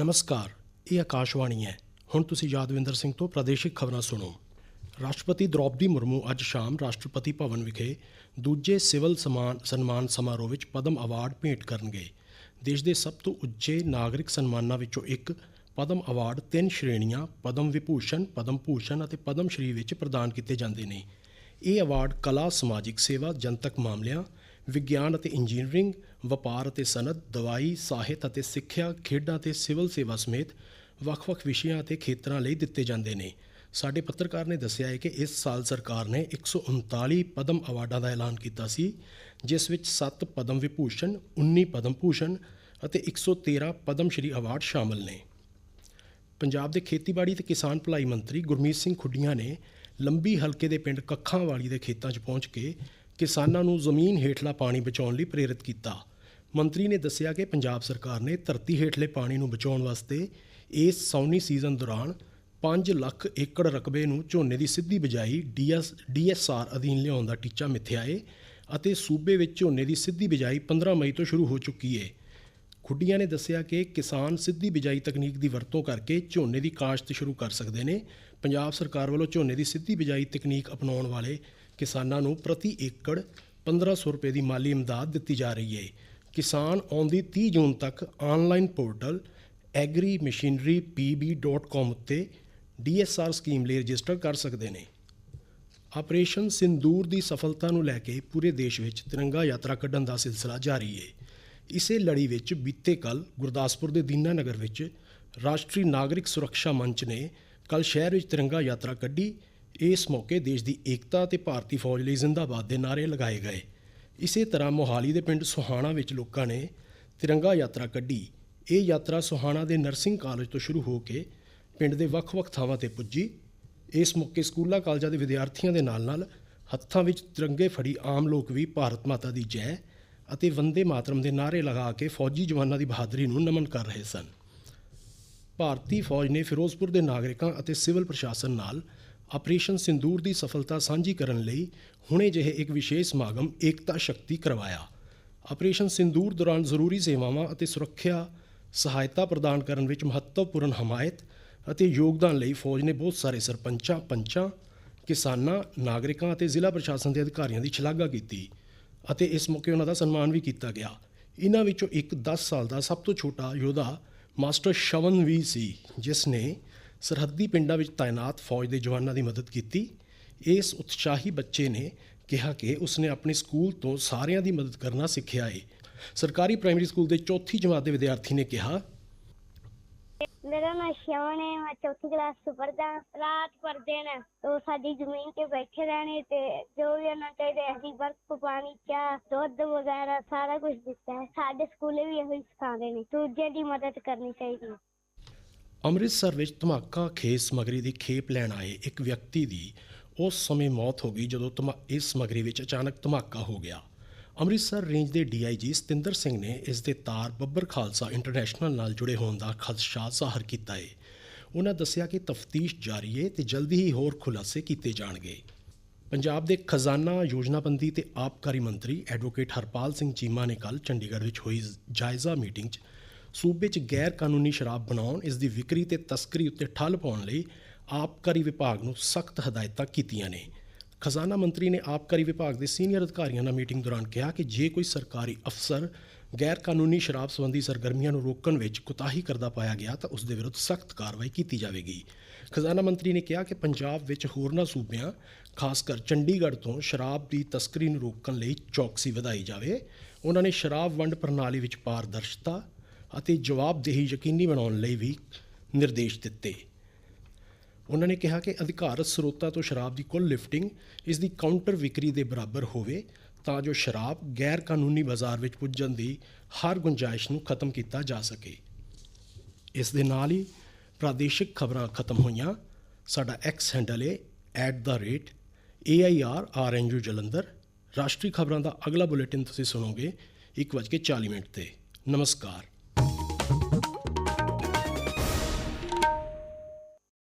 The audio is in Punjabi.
ਨਮਸਕਾਰ, ਇਹ ਆਕਾਸ਼ਵਾਣੀ ਹੈ। ਹੁਣ ਤੁਸੀਂ ਯਾਦਵਿੰਦਰ ਸਿੰਘ ਤੋਂ ਪ੍ਰਾਦੇਸ਼ਿਕ ਖਬਰਾਂ ਸੁਣੋ। ਰਾਸ਼ਟਰਪਤੀ ਦ੍ਰੌਪਦੀ ਮੁਰਮੂ ਅੱਜ ਸ਼ਾਮ ਰਾਸ਼ਟਰਪਤੀ ਭਵਨ ਵਿਖੇ ਦੂਜੇ ਸਿਵਲ ਸਮਾਨ, ਸਨਮਾਨ ਸਮਾਰੋਹ ਵਿੱਚ ਪਦਮ ਅਵਾਰਡ ਭੇਂਟ ਕਰਨਗੇ। ਦੇਸ਼ ਦੇ ਸਭ ਤੋਂ ਉੱਚੇ ਨਾਗਰਿਕ ਸਨਮਾਨਾਂ ਵਿੱਚੋਂ ਇੱਕ ਪਦਮ ਅਵਾਰਡ ਤਿੰਨ ਸ਼੍ਰੇਣੀਆਂ, ਪਦਮ ਵਿਭੂਸ਼ਣ, ਪਦਮ ਭੂਸ਼ਣ ਅਤੇ ਪਦਮ ਸ਼੍ਰੀ ਵਿੱਚ ਪ੍ਰਦਾਨ ਕੀਤੇ ਜਾਂਦੇ ਨੇ। ਇਹ ਅਵਾਰਡ ਕਲਾ, ਸਮਾਜਿਕ ਸੇਵਾ, ਜਨਤਕ ਮਾਮਲਿਆਂ ਵਿਗਿਆਨ ਅਤੇ ਇੰਜੀਨੀਅਰਿੰਗ, ਵਪਾਰ ਅਤੇ ਸਨਅਤ, ਦਵਾਈ, ਸਾਹਿਤ ਅਤੇ ਸਿੱਖਿਆ, ਖੇਡਾਂ ਅਤੇ ਸਿਵਲ ਸੇਵਾ ਸਮੇਤ ਵੱਖ-ਵੱਖ ਵਿਸ਼ਿਆਂ ਅਤੇ ਖੇਤਰਾਂ ਲਈ ਦਿੱਤੇ ਜਾਂਦੇ ਨੇ। ਸਾਡੇ ਪੱਤਰਕਾਰ ਨੇ ਦੱਸਿਆ ਹੈ ਕਿ ਇਸ ਸਾਲ ਸਰਕਾਰ ਨੇ 139 ਪਦਮ ਅਵਾਰਡਾਂ ਦਾ ਐਲਾਨ ਕੀਤਾ ਸੀ, ਜਿਸ ਵਿੱਚ 7 ਪਦਮ ਵਿਭੂਸ਼ਣ 19 ਪਦਮ ਭੂਸ਼ਣ ਅਤੇ 113 ਪਦਮ ਸ਼੍ਰੀ ਅਵਾਰਡ ਸ਼ਾਮਲ ਨੇ। ਪੰਜਾਬ ਦੇ ਖੇਤੀਬਾੜੀ ਤੇ ਕਿਸਾਨ ਭਲਾਈ ਮੰਤਰੀ ਗੁਰਮੀਤ ਸਿੰਘ ਖੁੱਡੀਆਂ ਨੇ ਲੰਬੀ ਹਲਕੇ ਦੇ ਪਿੰਡ ਕੱਖਾਂ ਵਾਲੀ ਦੇ ਖੇਤਾਂ 'ਚ ਪਹੁੰਚ ਕੇ ਕਿਸਾਨਾਂ ਨੂੰ ਜ਼ਮੀਨ ਹੇਠਲਾ ਪਾਣੀ ਬਚਾਉਣ ਲਈ ਪ੍ਰੇਰਿਤ ਕੀਤਾ। ਮੰਤਰੀ ਨੇ ਦੱਸਿਆ ਕਿ ਪੰਜਾਬ ਸਰਕਾਰ ਨੇ ਧਰਤੀ ਹੇਠਲੇ ਪਾਣੀ ਨੂੰ ਬਚਾਉਣ ਵਾਸਤੇ ਇਸ ਸੌਣੀ ਸੀਜ਼ਨ ਦੌਰਾਨ 5 ਲੱਖ ਏਕੜ ਰਕਬੇ ਨੂੰ ਝੋਨੇ ਦੀ ਸਿੱਧੀ ਬਿਜਾਈ ਡੀਐਸ, ਡੀਐਸਆਰ ਅਧੀਨ ਲਿਆਉਣ ਦਾ ਟੀਚਾ ਮਿੱਥਿਆ ਏ ਅਤੇ ਸੂਬੇ ਵਿੱਚ ਝੋਨੇ ਦੀ ਸਿੱਧੀ ਬਿਜਾਈ 15 ਮਈ ਤੋਂ ਸ਼ੁਰੂ ਹੋ ਚੁੱਕੀ ਏ। ਖੁੱਡੀਆਂ ਨੇ ਦੱਸਿਆ ਕਿ ਕਿਸਾਨ ਸਿੱਧੀ ਬਿਜਾਈ ਤਕਨੀਕ ਦੀ ਵਰਤੋਂ ਕਰਕੇ ਝੋਨੇ ਦੀ ਕਾਸ਼ਤ ਸ਼ੁਰੂ ਕਰ ਸਕਦੇ ਨੇ। ਪੰਜਾਬ ਸਰਕਾਰ ਵੱਲੋਂ ਝੋਨੇ ਦੀ ਸਿੱਧੀ ਬਿਜਾਈ ਤਕਨੀਕ ਅਪਣਾਉਣ ਵਾਲੇ ਕਿਸਾਨਾਂ ਨੂੰ ਪ੍ਰਤੀ ਏਕੜ 1500 ਰੁਪਏ ਦੀ ਮਾਲੀ ਇਮਦਾਦ ਦਿੱਤੀ ਜਾ ਰਹੀ ਹੈ ਕਿਸਾਨ ਆਉਂਦੀ 30 ਜੂਨ ਤੱਕ ਆਨਲਾਈਨ ਪੋਰਟਲ agrimachinerypb.com ਉੱਤੇ ਡੀਐਸਆਰ ਸਕੀਮ ਲਈ ਰਜਿਸਟਰ ਕਰ ਸਕਦੇ ਨੇ। ਆਪਰੇਸ਼ਨ ਸਿੰਦੂਰ ਦੀ ਸਫਲਤਾ ਨੂੰ ਲੈ ਕੇ ਪੂਰੇ ਦੇਸ਼ ਵਿੱਚ ਤਿਰੰਗਾ ਯਾਤਰਾ ਕੱਢਣ ਦਾ ਸਿਲਸਿਲਾ ਜਾਰੀ ਹੈ ਇਸੇ ਲੜੀ ਵਿੱਚ ਬੀਤੇ ਕੱਲ ਗੁਰਦਾਸਪੁਰ ਦੇ ਦੀਨਾ ਨਗਰ ਵਿੱਚ ਰਾਸ਼ਟਰੀ ਨਾਗਰਿਕ ਸੁਰੱਖਿਆ ਮੰਚ ਨੇ ਕੱਲ ਸ਼ਹਿਰ ਵਿੱਚ ਤਿਰੰਗਾ ਯਾਤਰਾ ਕੱਢੀ। ਇਸ ਮੌਕੇ ਦੇਸ਼ ਦੀ ਏਕਤਾ ਤੇ ਭਾਰਤੀ ਫੌਜ ਲਈ ਜ਼ਿੰਦਾਬਾਦ ਦੇ ਨਾਅਰੇ ਲਗਾਏ ਗਏ। ਇਸੇ ਤਰ੍ਹਾਂ ਮੋਹਾਲੀ ਦੇ ਪਿੰਡ ਸੁਹਾਣਾ ਵਿੱਚ ਲੋਕਾਂ ਨੇ ਤਿਰੰਗਾ ਯਾਤਰਾ ਕੱਢੀ। ਇਹ ਯਾਤਰਾ ਸੁਹਾਣਾ ਦੇ ਨਰਸਿੰਗ ਕਾਲਜ ਤੋਂ ਸ਼ੁਰੂ ਹੋ ਕੇ ਪਿੰਡ ਦੇ ਵੱਖ-ਵੱਖ ਥਾਵਾਂ ਤੇ ਪੁੱਜੀ। ਇਸ ਮੌਕੇ ਸਕੂਲਾਂ, ਕਾਲਜਾਂ ਦੇ ਵਿਦਿਆਰਥੀਆਂ ਦੇ ਨਾਲ-ਨਾਲ ਹੱਥਾਂ ਵਿੱਚ ਤਿਰੰਗੇ ਫੜੀ ਆਮ ਲੋਕ ਵੀ ਭਾਰਤ ਮਾਤਾ ਦੀ ਜੈ ਅਤੇ ਵੰਦੇ ਮਾਤਰਮ ਦੇ ਨਾਅਰੇ ਲਗਾ ਕੇ ਫੌਜੀ ਜਵਾਨਾਂ ਦੀ ਬਹਾਦਰੀ ਨੂੰ ਨਮਨ ਕਰ ਰਹੇ ਸਨ। ਭਾਰਤੀ ਫੌਜ ਨੇ ਫਿਰੋਜ਼ਪੁਰ ਦੇ ਨਾਗਰਿਕਾਂ ਅਤੇ ਸਿਵਲ ਪ੍ਰਸ਼ਾਸਨ ਨਾਲ ਆਪਰੇਸ਼ਨ ਸਿੰਦੂਰ ਦੀ ਸਫਲਤਾ ਸਾਂਝੀ ਕਰਨ ਲਈ ਹੁਣੇ ਜਿਹੇ ਇੱਕ ਵਿਸ਼ੇਸ਼ ਸਮਾਗਮ ਏਕਤਾ ਸ਼ਕਤੀ ਕਰਵਾਇਆ। ਆਪਰੇਸ਼ਨ ਸਿੰਦੂਰ ਦੌਰਾਨ ਜ਼ਰੂਰੀ ਸੇਵਾਵਾਂ ਅਤੇ ਸੁਰੱਖਿਆ ਸਹਾਇਤਾ ਪ੍ਰਦਾਨ ਕਰਨ ਵਿੱਚ ਮਹੱਤਵਪੂਰਨ ਹਮਾਇਤ ਅਤੇ ਯੋਗਦਾਨ ਲਈ ਫੌਜ ਨੇ ਬਹੁਤ ਸਾਰੇ ਸਰਪੰਚਾਂ, ਪੰਚਾਂ, ਕਿਸਾਨਾਂ, ਨਾਗਰਿਕਾਂ ਅਤੇ ਜ਼ਿਲ੍ਹਾ ਪ੍ਰਸ਼ਾਸਨ ਦੇ ਅਧਿਕਾਰੀਆਂ ਦੀ ਸ਼ਲਾਘਾ ਕੀਤੀ ਅਤੇ ਇਸ ਮੌਕੇ ਉਹਨਾਂ ਦਾ ਸਨਮਾਨ ਵੀ ਕੀਤਾ ਗਿਆ। ਇਹਨਾਂ ਵਿੱਚੋਂ ਇੱਕ 10 ਸਾਲ ਦਾ ਸਭ ਤੋਂ ਛੋਟਾ ਯੋਧਾ ਮਾਸਟਰ ਸ਼ਵਨ ਵੀ ਸੀ, ਜਿਸ ਨੇ ਸਰਹੱਦੀ ਪਿੰਡਾਂ ਵਿੱਚ ਤਾਇਨਾਤ ਫੌਜ ਦੇ ਜਵਾਨਾਂ ਦੀ ਮਦਦ ਕੀਤੀ। ਇਸ ਉਤਸ਼ਾਹੀ ਬੱਚੇ ਨੇ ਕਿਹਾ ਕਿ ਉਸਨੇ ਆਪਣੇ ਸਕੂਲ ਤੋਂ ਸਾਰਿਆਂ ਦੀ ਮਦਦ ਕਰਨਾ ਸਿੱਖਿਆ ਹੈ ਸਰਕਾਰੀ ਪ੍ਰਾਇਮਰੀ ਸਕੂਲ ਦੇ ਚੌਥੀ ਜਮਾਤ ਦੇ ਵਿਦਿਆਰਥੀ ਨੇ ਕਿਹਾ ਮੇਰਾ ਨਾਮ ਸ਼ਵਨ ਹੈ ਮੈਂ ਚੌਥੀ ਕਲਾਸ ਚ ਪੜ੍ਹਦਾ ਰਾਤ ਪੜ੍ਹਦੇ ਨੇ ਉਹ ਸਾਡੀ ਜ਼ਮੀਨ ਤੇ ਬੈਠੇ ਰਹਿਣੇ ਤੇ ਜੋ ਵੀ ਉਹਨਾਂ ਚਾਹੀਦੇ ਅਸੀਂ ਬਰਫ਼, ਪਾਣੀ, ਚਾਹ, ਦੁੱਧ ਵਗੈਰਾ ਸਾਰਾ ਕੁਝ ਦਿੱਤਾ ਹੈ। ਸਾਡੇ ਸਕੂਲੇ ਵੀ ਇਹੋ ਹੀ ਸਿਖਾਉਂਦੇ ਨੇ ਦੂਜੇ ਦੀ ਮਦਦ ਕਰਨੀ ਚਾਹੀਦੀ ਹੈ। ਅੰਮ੍ਰਿਤਸਰ ਵਿੱਚ ਧਮਾਕਾ ਖੇਸ ਸਮਗਰੀ ਦੀ ਖੇਪ ਲੈਣ ਆਏ ਇੱਕ ਵਿਅਕਤੀ ਦੀ ਉਸ ਸਮੇਂ ਮੌਤ ਹੋ ਗਈ ਜਦੋਂ ਧਮਾ, ਇਸ ਸਮਗਰੀ ਵਿੱਚ ਅਚਾਨਕ ਧਮਾਕਾ ਹੋ ਗਿਆ। ਅੰਮ੍ਰਿਤਸਰ ਰੇਂਜ ਦੇ ਡੀਆਈਜੀ ਸਤਿੰਦਰ ਸਿੰਘ ਨੇ ਇਸ ਦੇ ਤਾਰ ਬੱਬਰ ਖਾਲਸਾ ਇੰਟਰਨੈਸ਼ਨਲ ਨਾਲ ਜੁੜੇ ਹੋਣ ਦਾ ਖਦਸ਼ਾ ਜ਼ਾਹਰ ਕੀਤਾ ਹੈ ਉਹਨਾਂ ਦੱਸਿਆ ਕਿ ਤਫਤੀਸ਼ ਜਾਰੀ ਹੈ ਤੇ ਜਲਦੀ ਹੀ ਹੋਰ ਖੁਲਾਸੇ ਕੀਤੇ ਜਾਣਗੇ। ਪੰਜਾਬ ਦੇ ਖਜ਼ਾਨਾ ਯੋਜਨਾਬੰਦੀ ਤੇ ਆਬਕਾਰੀ ਮੰਤਰੀ ਐਡਵੋਕੇਟ ਹਰਪਾਲ ਸਿੰਘ ਚੀਮਾ ਨੇ ਕੱਲ ਚੰਡੀਗੜ੍ਹ ਵਿੱਚ ਹੋਈ ਜਾਇਜ਼ਾ ਮੀਟਿੰਗ 'ਚ ਸੂਬੇ 'ਚ ਗੈਰ ਕਾਨੂੰਨੀ ਸ਼ਰਾਬ ਬਣਾਉਣ, ਇਸ ਦੀ ਵਿਕਰੀ ਤੇ ਤਸਕਰੀ ਉੱਤੇ ਠੱਲ ਪਾਉਣ ਲਈ ਆਬਕਾਰੀ ਵਿਭਾਗ ਨੂੰ ਸਖਤ ਹਦਾਇਤਾਂ ਕੀਤੀਆਂ ਨੇ। ਖਜ਼ਾਨਾ ਮੰਤਰੀ ਨੇ ਆਬਕਾਰੀ ਵਿਭਾਗ ਦੇ ਸੀਨੀਅਰ ਅਧਿਕਾਰੀਆਂ ਨਾਲ ਮੀਟਿੰਗ ਦੌਰਾਨ ਕਿਹਾ ਕਿ ਜੇ ਕੋਈ ਸਰਕਾਰੀ ਅਫਸਰ ਗੈਰ ਕਾਨੂੰਨੀ ਸ਼ਰਾਬ ਸੰਬੰਧੀ ਸਰਗਰਮੀਆਂ ਨੂੰ ਰੋਕਣ ਵਿੱਚ ਕੁਤਾਹੀ ਕਰਦਾ ਪਾਇਆ ਗਿਆ, ਤਾਂ ਉਸ ਦੇ ਵਿਰੁੱਧ ਸਖਤ ਕਾਰਵਾਈ ਕੀਤੀ ਜਾਵੇਗੀ। ਖਜ਼ਾਨਾ ਮੰਤਰੀ ਨੇ ਕਿਹਾ ਕਿ ਪੰਜਾਬ ਵਿੱਚ ਹੋਰਨਾਂ ਸੂਬਿਆਂ, ਖਾਸ ਕਰ ਚੰਡੀਗੜ੍ਹ ਤੋਂ, ਸ਼ਰਾਬ ਦੀ ਤਸਕਰੀ ਨੂੰ ਰੋਕਣ ਲਈ ਚੌਕਸੀ ਵਧਾਈ ਜਾਵੇ। ਉਹਨਾਂ ਨੇ ਸ਼ਰਾਬ ਵੰਡ ਪ੍ਰਣਾਲੀ ਵਿੱਚ ਪਾਰਦਰਸ਼ਤਾ ਅਤੇ ਜਵਾਬਦੇਹੀ ਯਕੀਨੀ ਬਣਾਉਣ ਲਈ ਵੀ ਨਿਰਦੇਸ਼ ਦਿੱਤੇ। ਉਹਨਾਂ ਨੇ ਕਿਹਾ ਕਿ ਅਧਿਕਾਰਤ ਸਰੋਤਾਂ ਤੋਂ ਸ਼ਰਾਬ ਦੀ ਕੁੱਲ ਲਿਫਟਿੰਗ ਇਸ ਦੀ ਕਾਊਂਟਰ ਵਿਕਰੀ ਦੇ ਬਰਾਬਰ ਹੋਵੇ, ਤਾਂ ਜੋ ਸ਼ਰਾਬ ਗੈਰ ਕਾਨੂੰਨੀ ਬਾਜ਼ਾਰ ਵਿੱਚ ਪੁੱਜਣ ਦੀ ਹਰ ਗੁੰਜਾਇਸ਼ ਨੂੰ ਖਤਮ ਕੀਤਾ ਜਾ ਸਕੇ। ਇਸ ਦੇ ਨਾਲ ਹੀ ਪ੍ਰਾਦੇਸ਼ਿਕ ਖਬਰਾਂ ਖਤਮ ਹੋਈਆਂ। ਸਾਡਾ ਐਕਸ ਹੈਂਡਲ ਹੈ @AIRRNU ਜਲੰਧਰ। ਰਾਸ਼ਟਰੀ ਖਬਰਾਂ ਦਾ ਅਗਲਾ ਬੁਲੇਟਿਨ ਤੁਸੀਂ ਸੁਣੋਗੇ 1:40 ਮਿੰਟ ਤੇ। ਨਮਸਕਾਰ। Thank you.